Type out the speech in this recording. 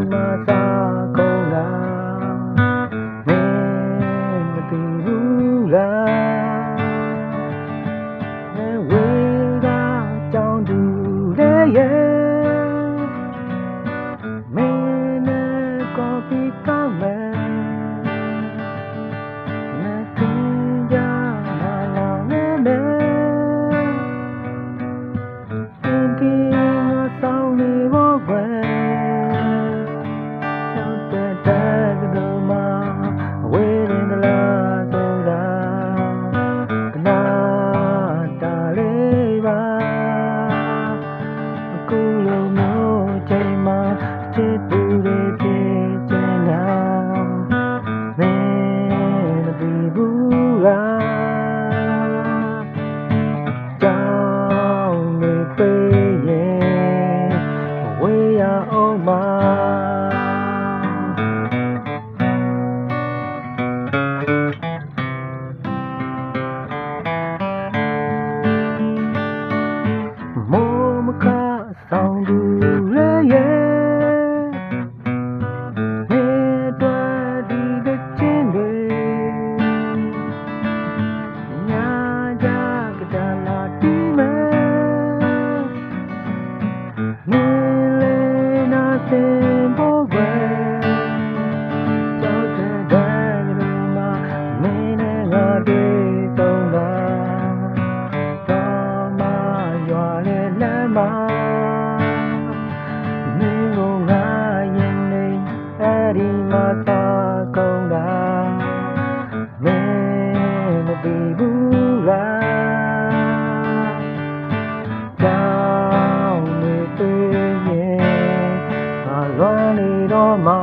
Masa amar. Momo ka sangu မှာမင်းကိုငါရင်နေအဲ့ဒီမှာသာကုန်တာမင်းမပြီးဘူးလားတောင်းနေသေးရင်ဘာလို့နေတော့မှာ